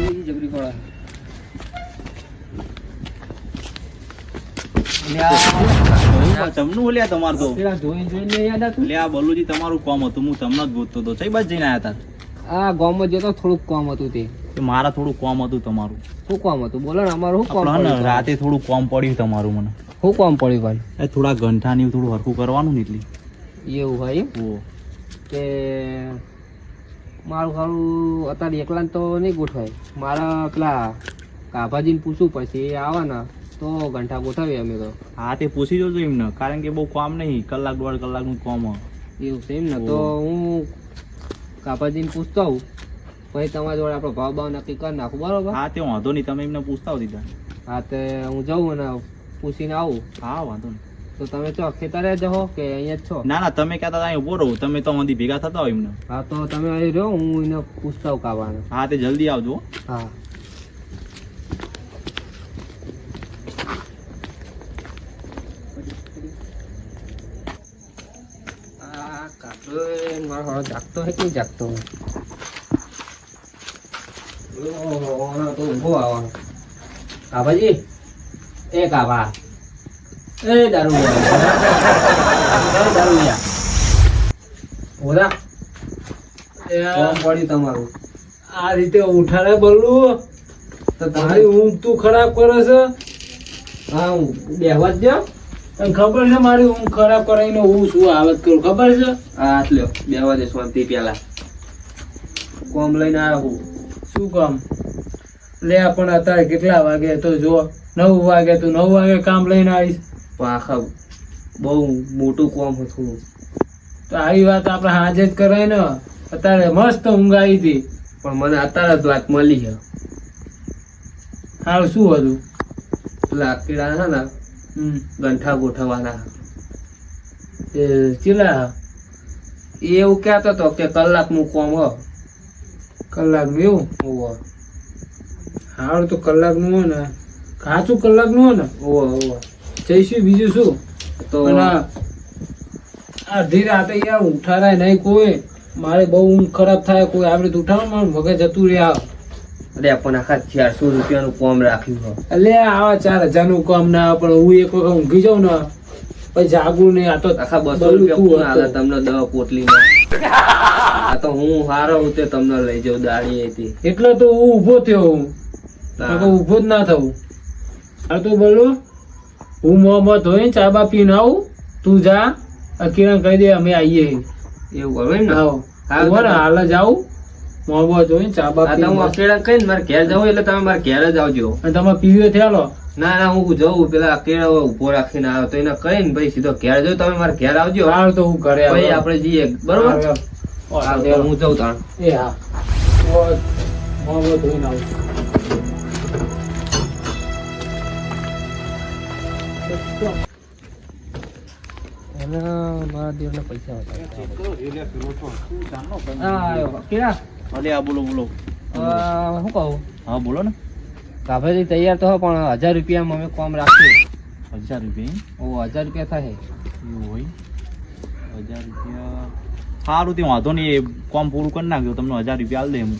બધી જબરી પડે જમનું લ્યા તમાર તો. જોઈ જોઈને યાદ હતું લ્યા બલુજી તમારું કોમ હતું હું તમને જ ગોતતો હતો કઈ બાજુ જઈને આયા હતા આ ગામમાં જતો થોડુંક કામ હતું તે. મારા થોડું કોમ હતું તમારું. શું કોમ હતું? બોલો ને અમારું શું કામ રાતે થોડું કોમ પડ્યું તમારું મને. શું કોમ પડ્યું ભાઈ? એ થોડા ઘંટા ને થોડું હરખું કરવાનું ને એટલી. એવું હોય કે મારું ખાડું અત્યારે એકલા તો નહીં ગોઠવાય. મારા પેલા કાભાજીને પૂછવું પછી એ આવવાના તો ઘંટા ગોઠવીએ અમે તો. હા તે પૂછી જોજો એમને કારણ કે બહુ કામ નહીં કલાક દોઢ કલાકનું કામ. એવું છે એમ ને? તો હું કાભાજીને પૂછતો આવું. પછી તમારા જોડે આપણો ભાવ ભાવ નક્કી કરી નાખું બરોબર? હા તે વાંધો નહીં તમે એમને પૂછતા હો દીધા હા તે હું જાઉં અને પૂછીને આવું. હા વાંધો નહીં. તો તમે ચો ખેતરે જહો કે અહીંયા છો? ના ના તમે કહેતા હતા અહીં ઊભો રહો. તમે તો મંદી ભેગા થતા હોય એમને. હા તો તમે અહીં રહ્યો હું એને પૂછતા કાવાનો હા તે જલ્દી આવજો હો. મારો જાગતો હે કે જાગતો? હે? ઓહો, તો ઊંઘો આવે. કાભાજી? એ કાભા. એ એ દારૂડિયા ઓલા પડ્યું તમારું. આ રીતે ઉઠાડે બોલું તો તારી તમારી ઊંઘ તું ખરાબ કરે છે. હા હું બેહવા જ દો તને ખબર છે મારી ઊંઘ ખરાબ કરાવીને હું શું આવત કરું? ખબર છે? હા આટલ્યો બેહવા દે શાંતિ પેલા. કોમ લઈને આવ્યો હું. શું કામ? લે પણ અત્યારે કેટલા વાગે? તો જો નવ વાગે તું નવ વાગે કામ લઈને આવીશ. આખા બહુ મોટું કોમ હતું. તો આવી વાત આપણે હાજે જ કરાય ને. અત્યારે મસ્ત ઊંઘ આવી હતી. પણ મને અત્યારે જ વાત મળી છે. હાલ શું હતું? પેલા કીડા છે ને હમ. ગંઠા ગોઠવવાના. એ ચીલા? એ એવું કહેતો હતો કે કલાકનું કોમ હ. કલાકનું એવું? ઓવો હારું તો કલાકનું હોય ને. કાચું કલાકનું હોય ને? ઓવો ઓવો જઈશું બીજું શું? તો અડધી રાતે યાર ઉઠાડાય નહીં કોઈ. મારે બહુ ઊંઘ ખરાબ થાય કોઈ. આપણે ઉઠાડો મારું મગજ જતું રહ્યા અરે પણ આખા ચારસો રૂપિયાનું કોમ રાખ્યું એટલે આવા ચાર હજારનું કામ ના આવે, પણ હું એક વખત ઊંઘી જાઉં ને પછી જાગું નહીં. આ તો આખા બસો રૂપિયા. તમને દવા પોટલીમાં આ તો હું હારો હું તે તમને લઈ જાઉં દાડી હતી એટલે તો હું ઊભો થયો હું. ઊભો ઊભો જ ના થવું. આ તો બોલું. હું મોહમ્મદ હોય ચા બા પીને આવું તું જા કિરણ કહી દે અમે આવીએ એવું કરો ને? આવો હા, હાલ જ આવું. મોહમ્મદ હોય ચા બા હું અકેડા કહીને મારે ઘેર જવું એટલે તમે મારે ઘેર જ આવજો. અને તમે પીવે થયેલો ના ના હું જઉં પેલા કેળા ઊભો રાખીને આવ્યો તો એને કહીને ભાઈ સીધો ઘેર જાઉં તમે મારા ઘેર આવજો. હાલ તો હું ઘરે આપણે જઈએ બરોબર? હા, હું. જઉં તાણ. એ હા. મોહમ્મદ આવું. મારા દેવના પૈસા હતા હા ભલે આ બોલો બોલો શું કહું? હા બોલો ને. કાભાજી તૈયાર તો હો પણ હજાર રૂપિયામાં અમે કોમ રાખ્યું હજાર રૂપિયા? ઓ હજાર રૂપિયા થાય. એવું હોય? હજાર રૂપિયા. સારું તે વાંધો નહીં કોમ પૂરું કરી નાખ્યો તમને હજાર રૂપિયા આલ દે એમ.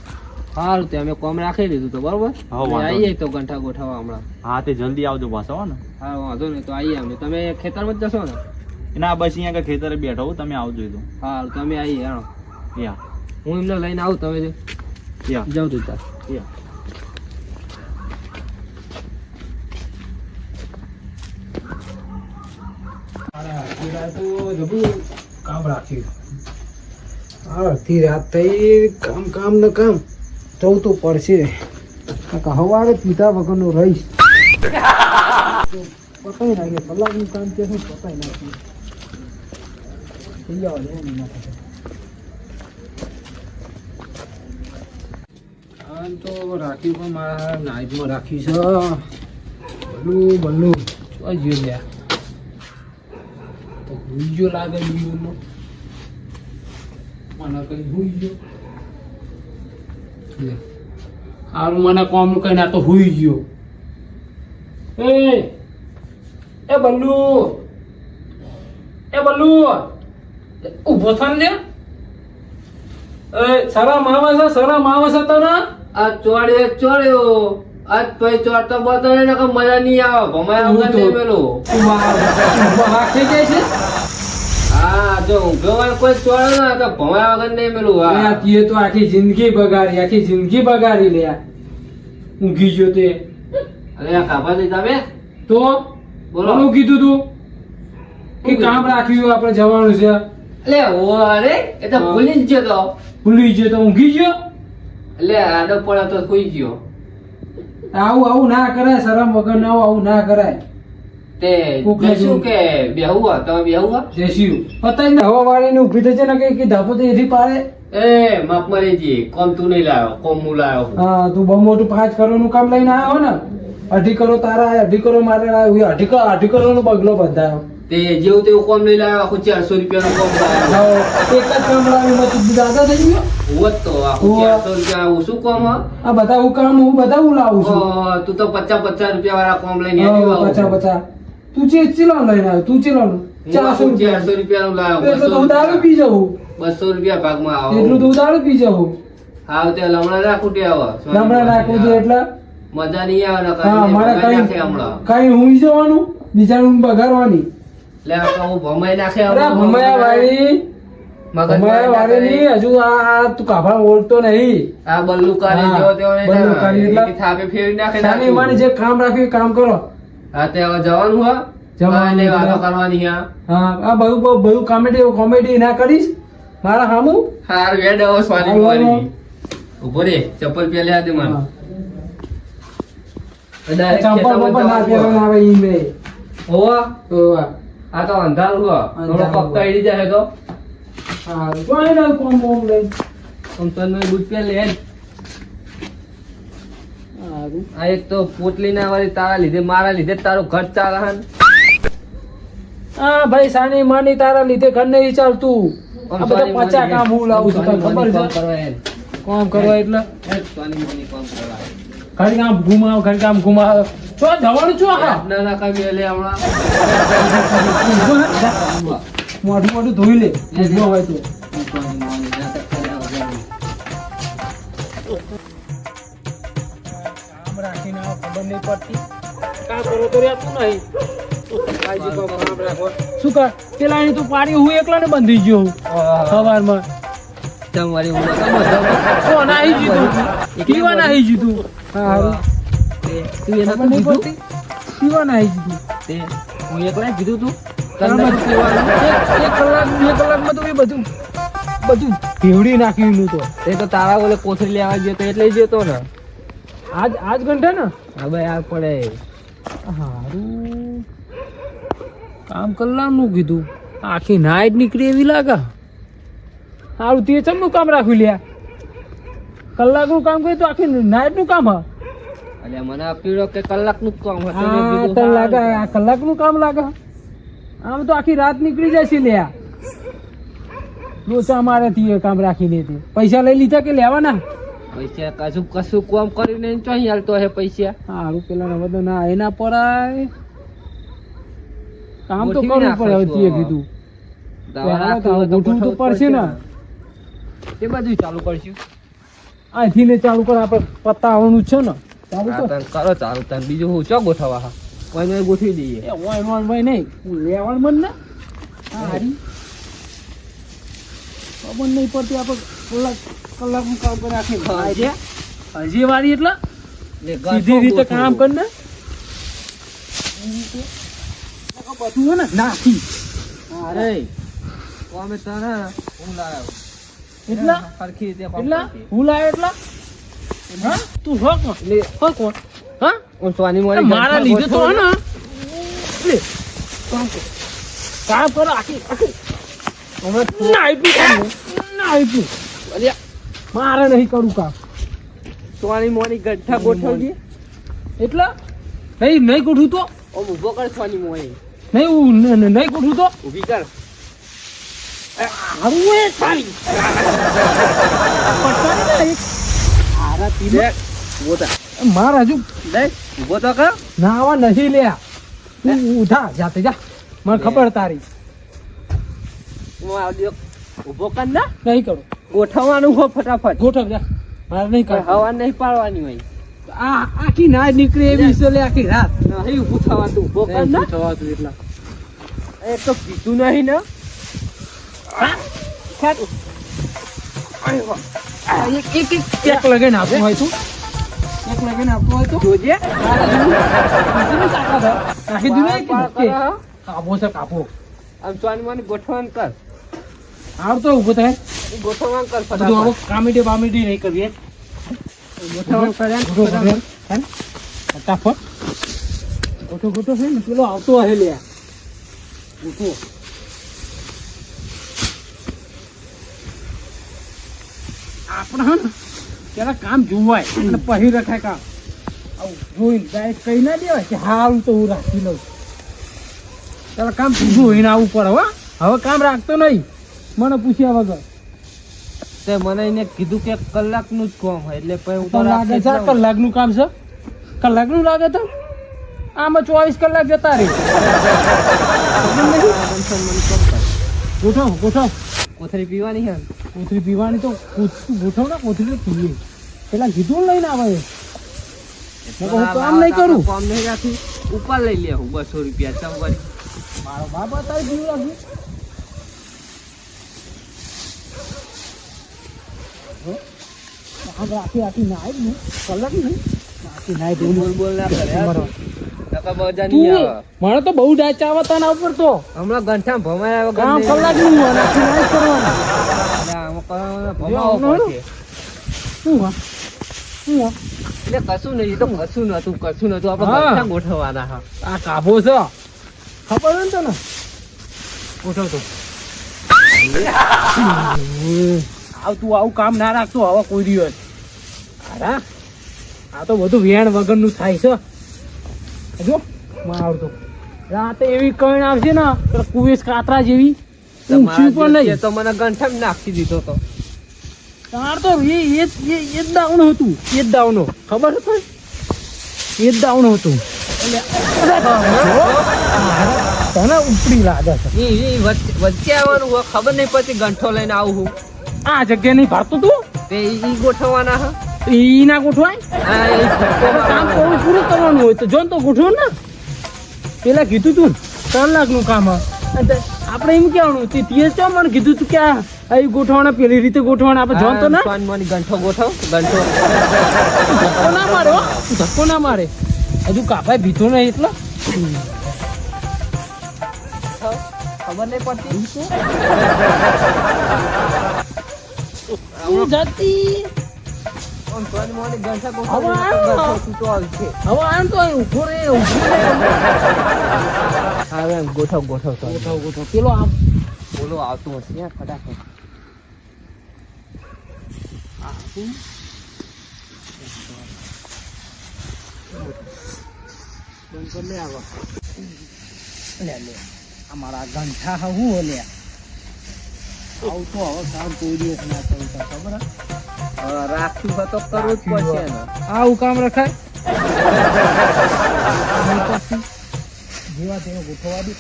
સારું તે અમે કોમ રાખી દીધું તો બરોબર? આવીએ તો ઘંટા ગોઠવવા હમણાં. હા તે જલ્દી આવજો પાછા હો ને. હા વાંધો નહીં તો આવીએ અમે. તમે ખેતરમાં જ જશો ને? ના બસ અહીંયા આગળ ખેતરે બેઠો હું તમે આવજો તો. હા તમે આવી હાલો યા. હું એમને લઈને આવું તમે યા. જાઉં તું તાર યા. અરે આખી રાત તો કામ રાખ્યું. હા અડધી રાત થઈ કામ કામ ને કામ. જવું તો પડશે. કાકા હવારે પીધા વગરનું રહીશ. પતાઈ નાખીએ કલાકનું કામ કે શું પતાઈ નાખીએ દે એની માથે. આમ તો રાખ્યું પણ મારા નાઇટમાં રાખ્યું છે. બલ્લું બલ્લું. શું જોઈ લ્યા. તો ગયો લાગે બીજુંનો મને કઈ હુઈ ગયો. સારું મને કોમ કઈ ના તો હુઈ ગયો. એ એ બલ્લુ. એ બલ્લુ. ઊભો થાન લે એ સરા માવા છે સરા માવા છે તને? આ ચોડે ચોડ્યો આજ પછી ચોડતો બતો ને મજા નહીં આવે. ભમાયા હું વગર તો- નહીં પેલું. થઈ જાય છે? હા જો ઊંઘ્યો કોઈ ચોડે ને તો ભમાયા વગર નહીં પેલું આ તીએ તો આખી જિંદગી બગાડી આખી જિંદગી બગાડી લે ઊંઘી ગયો તે. અરે આ ખાવા દે તમે તો? બોલો. બોલું કીધું તું? કે કામ રાખ્યું આપણે જવાનું છે. એટલે ઓરે એ તો ભૂલી જ ગયો ભૂલી ગયો તો ઊંઘી ગયો? એટલે આડો પડ્યો તો સુઈ ગયો. આવું આવું ના કરાય શરમ વગર ના આવું ના કરાય. તે શું કે બેહુ આ તમે બેહું હો દેશી પતાઈ ને હવા વાળી ને ઊભી થશે ને કે કે ધાપો તો એથી પાડે. એ માપ મરી જી કોમ તું નહીં લાવ્યો કોમ હું લાવ્યો હા. તું બહુ મોટું પાંચ કરોડનું કામ લઈને આવ્યો ને? અઢી કરોડ તારા અઢી કરોડ મારે આવ્યો. અઢી કરોડ અઢી કરો નો બગલો બંધાયો. તે જેવું તેવું કોમ લઈ લાવ્યો આખું ચારસો રૂપિયાનું કોમ લાવ્યો એક જ કામ લાવ્યું તું દાદા થઈ ગયો? હોત તો આખું ચારસો રૂપિયા આવું. કોમ આ બધા હું કામ હું બધા હું લાવું છું. તું તો પચાસ પચાસ રૂપિયા વાળા કોમ લઈને હા, આવ્યો આવું. પચા પચા તું ચે ચીલો લઈને આવ્યો તું ચીલો ચારસો ચારસો રૂપિયાનું લાવ્યો એટલું બસો તો દારૂ રૂપિયા. પી જવું બસો રૂપિયા ભાગમાં આવો. એટલું તો દારૂ પી જવું હા તે હમણાં રાખું તે આવો. હમણાં રાખવું છે એટલે. મજા નહીં આવે ને કઈ હમણાં. કઈ હું જવાનું બીજાનું બગાડવાની. લે આ હું ભમાઈ નાખે અરે ભમાયા ભાઈ ભમાયા વાળી. નાખે. હજુ આ આ તું કાભા ઓળખતો નહીં. આ બલ્લુ કાઢી હા, જેવો તેવો એને બલ્લુ કાઢી એટલે? થાપે ફેરવી નાખે સાની માની જે કામ રાખ્યું કામ કરો. હા તે હવે જવાનું હો. જવાનું વાતો કરવાની હા. હા આ બધું બધું બધું કોમેડી કોમેડી ના કરીશ. મારા હામુ? હાર વેડ હવે સ્વારી મારી. ઊભો રે ચપ્પલ પહેલે મને. બપલ ના પહેરવાના આવે ઈ મેં. હોવે. ઓવા. આ તો અંધારું હો. થોડો કઈડી જાય તો. તો અહીં ના કોમ બોમ લઈને. આમ તો એનું બૂટ પહેર લે. આ એક તો પોટલી ના વાળી તારા લીધે મારા લીધે તારું ઘર ચાલે હન હા ભાઈ સાની માની તારા લીધે ઘર નહીં ચાલતું. આ બધા પચા કામ હું લાવું છું ખબર છે? કામ કરવા એટલે? ઘર કામ ઘુમાવ ઘર કામ ઘુમાવ. ચો જવાનું હા ના ના કામ એ હમણાં મોઢું મોઢું ધોઈ લે ઊભો હોય તો. ના રાખીને ખબર નહીં પડતી. કામ કરો તો રહેતું નહીં. શું કર પેલા એની તું પાડી હું એકલા ને બંધી ગયો હું. સવારમાં. તમારી ઉંમર તો? બધા તો? નાહી જીતું જીતું. તે તું એને તો નહીં કીધું? પડતી? પીવા નાહી તે હું એકલા કીધું તું? તારા તને બધું પીવાનું? કલાક તો બધું બધું. ભેવડી નાખ્યું તો. એ તો તારા ઓલે કોથળી લેવા ગયો તો એટલે જતો ને. આજ આજ ઘંટા ને? હવે આ પડે. હારું. કામ કલાકનું કીધું. આખી નાઈટ નીકળી એવી લાગે. સારું તે ચમનું કામ રાખ્યું લ્યા. કલાકનું કામ કર્યું તો આખી નાઈટનું કામ હા. એટલે મને પીળો કે કલાકનું જ કામ હતું. આ કલાકનું કામ લાગે? આમ તો આખી રાત નીકળી જાય છે લ્યા લોચા મારે થી કામ રાખી તે. પૈસા લઈ લીધા કે લેવાના? પૈસા કશું કશું કામ કરીને તો અહીં હાલતો હે પૈસા. સારું પેલા બધું ના એના પરાય. કામ તો કરવું પડે હવે તે કીધું. ગોઠવું તો પડશે ને. તે બધું ચાલુ કરશું. અહીંથી ને ચાલુ કર આપણે પત્તા આવવાનું છે ને. ચાલુ કરો ચાલુ તને બીજું હું ચો ગોઠવવા હા? કોઈને ગોઠવી દઈએ. એ વાય વાય વાય નહીં. લેવાનું મન ને. હારી. ખબર નહીં પડતી આપણે કલાક કલાકનું કામ કરી હા. હજી. વાળી એટલે? સીધી રીતે કામ કર ને. બધું હે ને? નાખી. અરે અમે તને હું લાવ્યો. એટલા? સરખી રીતે એટલા? હું લાવ્યો એટલા? હા? તું હો કોણ એટલે હો? કોણ હા હું સોની મોરી મારા લીધે તો હે. ને. લે, કામ કર. કામ કરો આખી આખી. નાઈટનું કામ છે. નાઈટનું. અલ્યા, મારે નહીં કરું કામ. સોની મોરી ગઠ્ઠા ગોઠવજે. એટલે? નહીં નહીં ગોઠવું તો? ઓમ ઊભો કર સોની મોરી નહીં નહીં ગોઠવું તો? ઊભી કર. હારું એ સારી. એક. હારા તીર. દેખ ઊભો થા. મારે હજુ દેખ તો કર ના આવા નથી લે. તું ઉઠા જાતે જા. મને ખબર તારી. હું ઊભો કર ના. નહીં કરું. ગોઠવવાનું હો ફટાફટ. ગોઠવ જા. મારે નહીં કોઈ હવા નહીં પાડવાની હોય. આ આખી ના નીકળે એવી છે લે આખી રાત. નહીં ઊભું થવાતું ઊભો કર ના. થવાતું એટલા. એ તો કીધું નહીં ને. આ એક એક એક આપવું હોય તો? એક લગાઈને આપવું હોય તો? જોજે દીધું ને. કાપો છે કાપો. આમ ચોની મને ગોઠવણ કર. આવતો ઊભો થાય. ગોઠવણ કર ફટાફટ. કામીડી બામીડી નહીં કરીએ. ગોઠવણ. કરે? ફટાફટ. ગોઠો ગોઠો છે ને? પેલો આવતો હે લે. ગોઠો આપણે હા ને પેલા કામ જોવાય અને પછી રખાય કામ જોઈને ડાયરેક્ટ કહી ના દેવાય કે હારું તો હું રાખી લઉં. પેલા કામ જોઈને આવવું પડે હો. હવે કામ રાખતો નહીં. મને પૂછ્યા વગર. તે મને એને કીધું કે કલાકનું જ કામ હોય એટલે પછી હું તો લાગે છે. કલાકનું કામ છે? કલાકનું લાગે તો? આમાં ચોવીસ કલાક જતા રહી. ગોઠવ ગોઠવ કોથળી પીવાની ને? કોથળી પીવાની તો ગોઠવ ને કોથળી પીએ. પેલા કીધું લઈને આવે. હું કામ નહીં કરું. કામ નહીં રાખી. ઉપર લઈ લે હું બસો રૂપિયા ચમ વળી. મારો બાપ અત્યારે પીવું લાગ્યું આખી આમ રાખી રાખી નાય ને. કલાક નહીં. રાખી નાય બોલ બોલ ના કરે. આવે. મને તો બહુ ડાચ આવે તના ઉપર તો હમણાં ગંઠા ભમાયા વગર કામ. કલાકનું રાખી નાય કરવાનું. ભમાવો પડશે. શું હા એટલે કશું નહીં તો કશું નતું કશું નતું આપણે ગંઠા ગોઠવવાના હા. આ કાબો છે. ખબર હોય ને તને? ગોઠવતો આવ તું આવું કામ ના રાખતો હવે કોઈ દિવસ. અરે આ તો બધું વેણ વગરનું થાય છે. જો માં આવતો રાતે એવી કણ આવશે ને તો કુવેસ કાતરા જેવી ઊંચી પણ નહીં. તો મને ગંઠમ નાખી દીધો તો. તાર તો એ એ જ દાવણ હતું. એ જ ખબર તને? એ જ દાવણ હતું. તને ઉપડી લાગે છે. એ વચ્ચે આવવાનું હોય ખબર નહીં પડતી ગંઠો લઈને આવું હું. આ જગ્યા નહીં ભરતું તું? તે ઈ ગોઠવવાના હા. ઈ ના ગોઠવાય કામ. પૂરું પૂરું કરવાનું હોય તો જોન તો ગોઠવો ને? પેલા કીધું તું ત્રણ લાખનું કામ. આપણે એમ કેવાનું તે તીએ ચો મને કીધું તું કે આ ગોઠવાના પેલી રીતે ગોઠવાના આપણે જોન તો ના? ગંઠો ગોઠવ ગંઠો. ધક્કો ના મારે ધક્કો ના મારે. હજુ કાપાય ભીતો નહીં એટલો. ખબર નહીં પડતી? જતી? ગોઠવ આવતું હશે ફટાફટ અમારા ગંઠા હા હું હો લે આવું તો હવે કામ કોઈ દિવસ ના કરું તને ખબર હોય તો કરવું જ પડશે આવું કામ રખાય? જેવા તેવા ગોઠવવા દે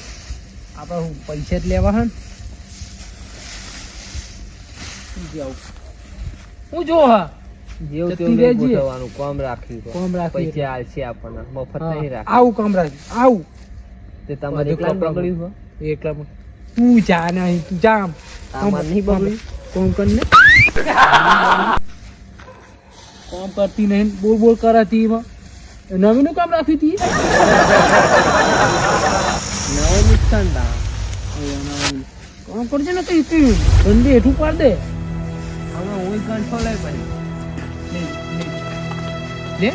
આપણે હું પૈસા જ લેવા હે ને? શું જાઉં હું જો હા. જેવું તેવું ગોઠવવાનું કોમ રાખ્યું તો. કોમ રાખ્યું પૈસા આલશે આપણને મફત નહીં રાખ. આવું કામ રાખ્યું આવું. તે તમારે એકલા કપડાં એકલા તું જા નહીં તું જા આમ. નહીં બગડ્યું ને કોમ કરતી નહીં બોલ બોલ કરાતી એમાં. નવીનું કામ રાખી હતી નવો નુકસાન થાય કામ કરજે ને કઈ કઈ ધંધે હેઠું પાડ દે. હવે હું ગંઠો લઈ પછી લે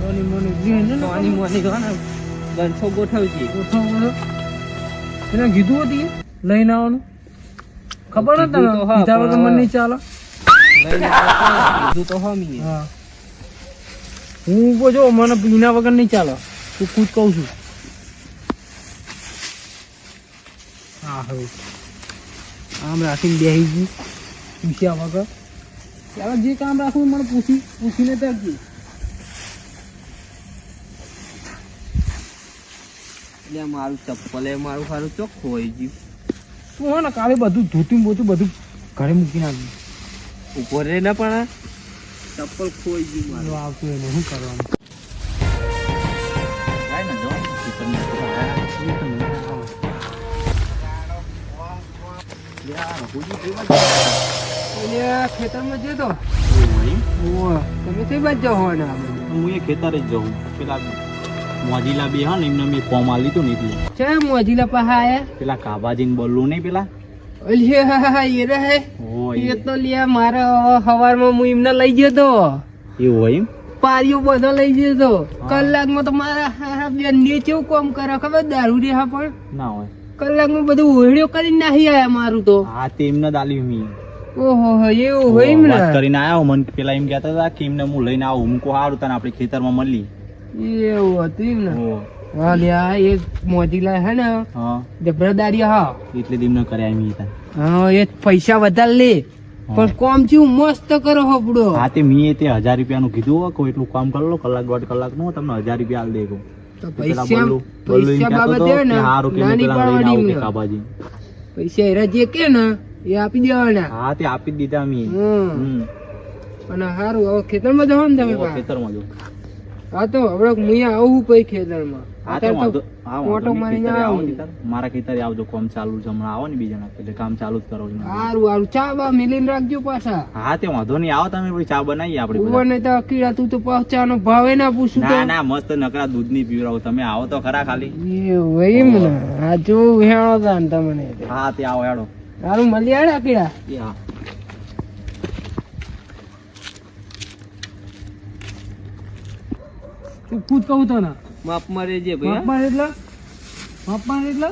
મોની મોની જીણ મોની ગણ ગોઠવજી. ગોઠવ ગોઠવ. એને કીધું હતી લઈને આવવાનું? ખબર ન તને? કીધા વગર મને નહીં ચાલે. કીધું તો હમી હા. હું કો જો મને પીના વગર નહીં ચાલે. તું ખુદ કહું છું. હા હવે. આમ રાખીને બેસી ગઈ પૂછ્યા વગર. ત્યારે જે કામ રાખવું મને પૂછી પૂછીને કરજે એટલે મારું ચપ્પલ એ મારું સારું ચોખ્ખું હોય ગયું. તું હે ને કાલે બધું ધોતું બોતું બધું ઘરે મૂકીને આવ્યું ઊભો રે ના પણ ચપ્પલ ખોઈ ગયું મારું. આવતું એને શું કરવાનું? ખેતરમાં જતો તમે કઈ બાજુ જાઓ? હું એ ખેતરે જ જાઉં. પેલા મોજીલા બે હા ને એમને મેં ફોર્મ આલી હતું ને એટલે. ચા મોજીલા પાહા આયા પેલા કાબાજીને બોલું નહીં પેલા? અલ્યા એ રહે. એ તો લ્યા મારા હવારમાં હું એમને લઈ ગયો તો. એવું હોય એમ? પારીઓ બધો લઈ ગયો તો. કલાકમાં તો મારા બેન ને કેવું કામ કરે? ખબર દારૂ રે હા પણ? ના હોય. કલાકમાં બધું ઓળ્યો કરીને નાહી આયા મારું તો. હા તે એમને દાલી મેં ઓહો હો, એવું હોય એમ ને કરીને આયા મન પેલા એમ કહેતા હતા કે એમને હું લઈને આવું. હું કો સારું તને આપણે ખેતરમાં મળી. એવું હતું એમ ને હા લ્યા એક મોજીલા હે ને જબરદારી હા. એટલે જ કર્યા એમ હા એ પૈસા વધારે લે. પણ કોમ ચેવું મસ્ત કરો હા તે મેં તે હજાર રૂપિયાનું કીધું હો એટલું કામ કરો લો કલાક દોઢ કલાકનું તમને હજાર રૂપિયા આલ તો પૈસા પૈસા બાબતે ને હારું નાની પાડવાની કાબાજી. પૈસા એરા જે કે ને એ આપી દેવાના. હા તે આપી દીધા મેં હમ. અને સારું હવે ખેતરમાં જાઓ ને તમે. ખેતરમાં જો. હા તો હવે હું આવું પછી ખેતરમાં. મારા ખેતરે આવજો કામ ચાલુ છે હમણાં. આવો ને બીજા એટલે કામ ચાલુ જ કરો સારું સારું. ચા બા મિલીને રાખજો પાછા. હા તે વાંધો નહીં. આવો તમે પછી ચા બનાવીએ આપડે ઊભો બધા. તો તું તો પાછાનો ભાવે ના પૂછું ના ના મસ્ત નકરા દૂધની પીવડાવો. તમે આવો તો ખરા ખાલી. એમ ને. આ જો હેણો તા તમને. હા તે આવો હેડો. સારું મળી આડે હા. પૂછ કહું તો ના મારે જે ભાઈ માપ મારે એટલે? માપમાં એટલે?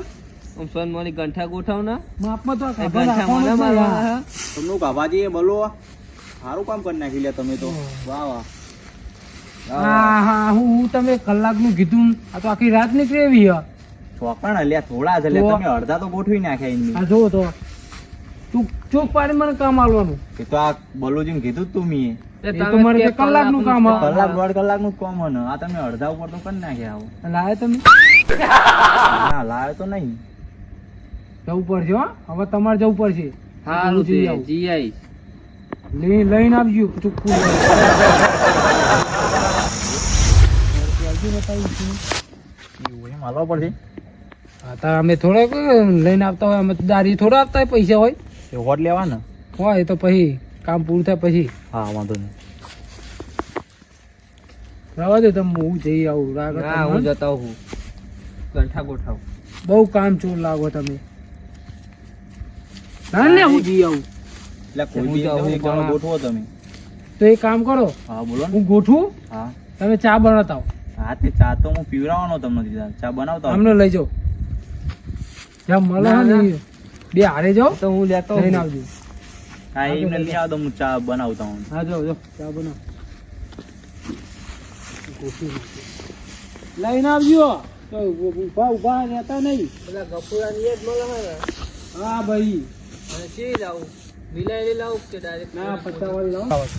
આમ સન મોની ગંઠા ગોઠાવ ના માપમાં તો ગંઠા મને મારવા જ? તમને કાભાજી એ બોલો. સારું કામ કરી નાખી લે તમે તો. વાહ વાહ. હા હા હું હું તમે કલાકનું કીધું. આ તો આખી રાત નીકળી એવી હે. ચોકણ અલ્યા થોડા જ તમે અડધા તો ગોઠવી નાખ્યા એમની આ જોવો તો તું ચોક પાડી મને કામ આલવાનું. એ તો આ બલુજીને કીધું જ તું મીએ એ એ તમે તો મારે કે બે કલાકનું કામ કલાક દોઢ કલાકનું કામ હોય આ તમે અડધા ઉપર તો કરી નાખ્યા આવો. લાવે તમે? ના લાવે તો નહીં. જવું પડશે હવે તમારે જવું પડશે. હારું જઈ તે, આવું. જી આવીશ. લઈ લઈને આવજો ચોખ્ખું હાલવા પડશે? હા તો અમે થોડાક લઈને આવતા હોય. અમે દારી થોડા આપતા હોય પૈસા હોય. લેવાના હોટ હોય તો પછી કામ પૂરું થાય પછી. હા વાંધો નહીં. રવા દે તમે હું જઈ આવું. રાગ હું જતા હું ગંઠા ગોઠાવ. બહુ કામ ચોર લાગો તમે. ના ને હું જઈ આવું. એટલે કોઈ બી આવું જણો ગોઠવો તમે. તો એ કામ કરો. હા બોલો હું ગોઠવું હા. તમે ચા બનાવતા હા તે ચા તો હું પીવડાવવાનો તમને દીધા ચા બનાવતા. અમને લઈ જાઓ. જ્યાં મળે ના, ને ના. બે હારે જાઓ. તો હું લેતો લઈને આવજો. હા એમને લઈ આવો તો હું ચા બનાવતા હું હા જાઓ જાઓ ચા બનાવ. લઈને આવજો. ઊભા ઊભા રહેતા નહીં. પેલા ગફુરાની એ જ મળે હા ભાઈ. અને શી લાવું? લાવું કે ડાયરેક્ટ ના પત્તા વાળી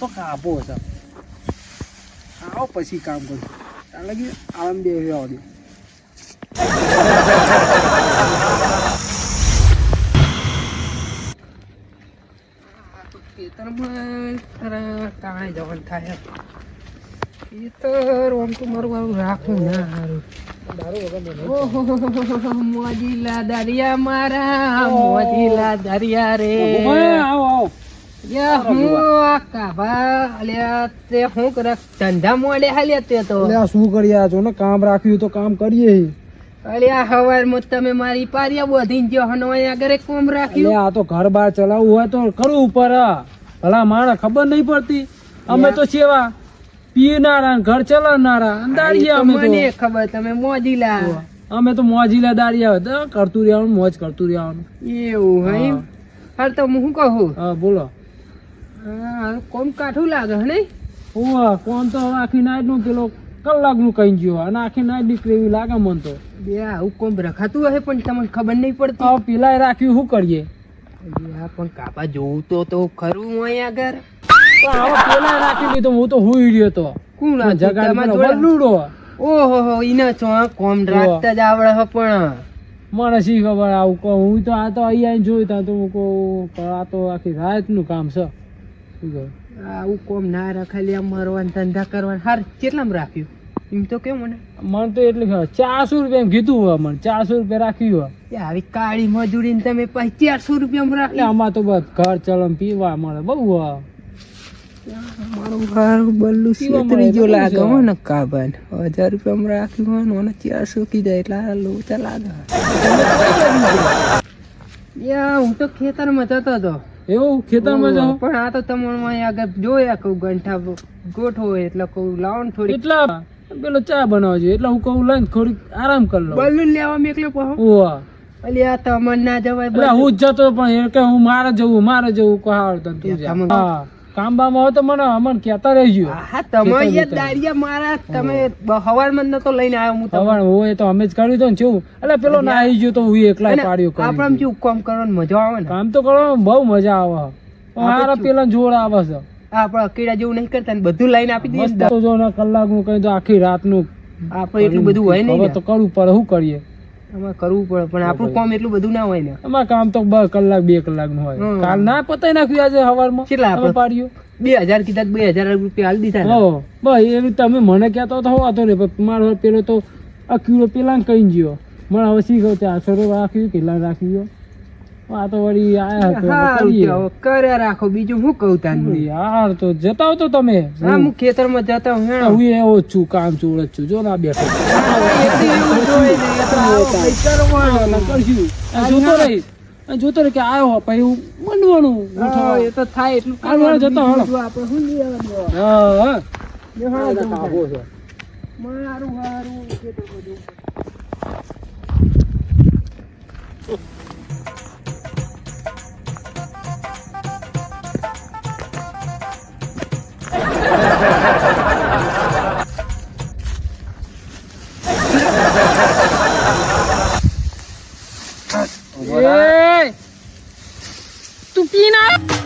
તો કાપો છે. આવો પછી કામ કરજો ત્યાં લગી આરામ બે આવવા ટાણે જવાનું થાય એ તો આમ તો મારું આવું રાખું ધંધા મોડે હાલ્યા તે તો શું કર્યા છો ને? કામ રાખ્યું તો કામ કરીએ. અલ્યા હવારમાં તમે મારી પારિયા બોધીને જો હનો અહીંયા કોમ રાખ્યું? આ તો ઘર બાર ચલાવવું હોય તો કરવું ઉપર ભલા માણસ ખબર નહીં પડતી. અમે તો સેવા પીનારા ઘર ચલાવનારા. અને અમે મને ખબર તમે મોજીલા. અમે તો મોજીલા દાડિયા તો કરતું રહેવાનું મોજ કરતું રહેવાનું. એવું હે એમ? હાલ તો હું કહું? હા બોલો. હા કોમ કાઠું લાગે હે ઓવા કોણ તો આખી નાઈટનું પેલો કલાકનું કઈ ગયો. અને આખી નાઈટ નીકળે એવી લાગે મન તો. બે આવું કોમ રખાતું હશે પણ તમને ખબર નહીં પડતી. આ પેલા રાખ્યું શું કરીએ? આ પણ કાપા જોવું તો તો ખરું હું અહીંયા આગળ. પેલા રાખી દીધું હું તો હુઈ રહ્યો તો. કોણ આ જગાડી જોડે? બલ્લુડો ઓહો હો ઈને ચો કોમ રાખતા જ આવડે હે પણ. મને શી ખબર આવું કહું. હું તો આ તો અહીંયા જોયું તા તો હું કહું આ તો આખી રાતનું કામ છે. આવું કોમ ના રખાય લે મરવાનું ધંધા કરવાનું. હાર કેટલામાં રાખ્યું? એમ તો કેવું મને. મને તો એટલે ચારસો રૂપિયા કીધું હોય મને ચારસો રૂપિયા રાખ્યું હોય. આવી કાળી મજૂરીને તમે પછી ચારસો રૂપિયા રાખી. આમાં તો બસ ઘર ચલણ પીવા મળે બહુ હોય. મારું ઘર બલ્લું છેતરી જો લાગે હો ને કાબાન હજાર રૂપિયામાં રાખ્યું હોય ને મને ચારસો કીધા એટલે લોચા લાગે. યા હું તો ખેતરમાં જતો હતો. એવું? ખેતરમાં જાઓ પણ આ તો અહીં આગળ જોયા કઉ ગંઠા ગોઠવો એટલે કહું લાવો થોડી એટલા? પેલો ચા બનાવજો એટલે હું કહું લઈને થોડીક આરામ કરી લઉં. બલૂન લેવા મેકલો પહો ઓવા અલી આ તમને ના જવાય એટલે હું જ જતો પણ એ કે હું મારે જવું મારે જવું કહા તું જા. હા. કામ બામ હોય તો મને અમને કહેતા રહેજો. હા તમે યાર જતા. મારા તમે હવારમાં નતો લઈને આવ્યો હું તો અમે જ કર્યું હતું ને કેવું એટલે પેલો ના આવી ગયો તો હું એકલા પાડ્યો આપણામાં કરી કામ કરવાની મજા આવે ને. કામ તો કરવામાં બહુ મજા આવે. મારા પેલા જોર આવે છે. આપણે અકેડા જેવું નહીં કરતા ને બધું લાઈન આપી દઈએ તો જો ને કલાકનું કઈ તો આખી રાતનું આપણે એટલું બધું હોય નહીં હવે ને. તો કરવું પડે શું કરીએ? કરવું પડે પણ આપણું કામ એટલું બધું ના હોય ને. અમાર કામ તો બે કલાક બે કલાકનું હોય કાલ ના પતાઈ નાખ્યું આજે સવારમાં કેટલા આપણે? પાડ્યું? બે હજાર કીધા બે હજાર રૂપિયા હાલ દીધા ને. હો ભાઈ એવી તમે મને કહેતો તો હોવાતો ને પણ મારો પેલો તો આ કીડો પેલા કઈ ગયો. મને હવે શીખો ચારસો રૂપિયા રાખ્યું કેટલા રાખ્યું આ તો વળી આયા કર્યા રાખો. બીજું હું કહું તાન યાર તો જતા હો તો તમે. હા હું ખેતરમાં જતા હું હું એવો છું કામ ચોર જ છું. જો ના બેઠો. જોતો રહી. જોતો રહી કે આવ્યો પછી હું મંડવાનું એ તો થાય એટલું કામ. જતા આપણે શું હા હા. મારું હારું ખેતર બધું. તું પી ના